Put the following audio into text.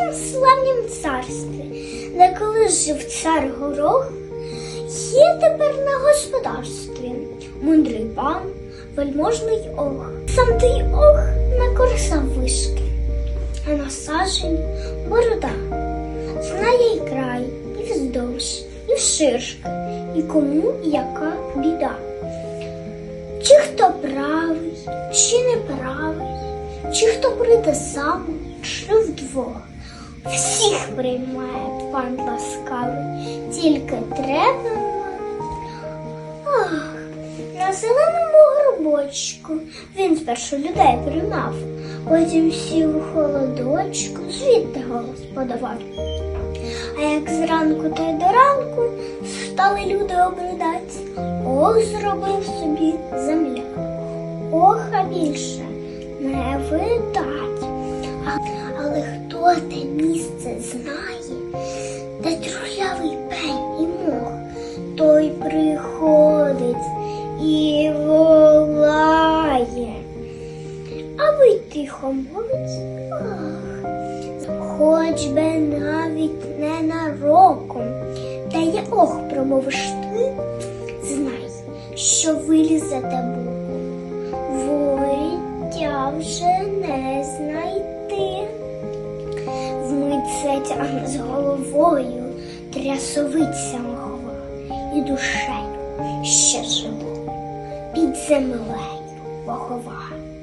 тім славнім царстві, де колись жив цар горох, є тепер на господарстві мудрий пан, вельможний ох. Сам той ох накорсав вишки, а на сажень борода. Знає й край, і вздовж, і вширшки, і кому яка біда. Чи хто правий, чи не правий, чи хто прийде сам, чи вдвох. Всіх приймає пан ласкавий, тільки треба. Ах, на зеленому горбочку він спершу людей приймав, потім сів у холодочку, звідти голос подавав. А як зранку та й до ранку стали люди обридать, ох, зробив собі земля. Ох, а більше не видать. Але хто місце знає, де трулявий пень і мох, той приходить і волає. А ви тихо мовить, ах, хоч би навіть ненароком, та я ох промовиш ти, знай, що вилізете боком, вороття вже Тягне з головою трясовиться мохова і душею ще живу під землею поховає.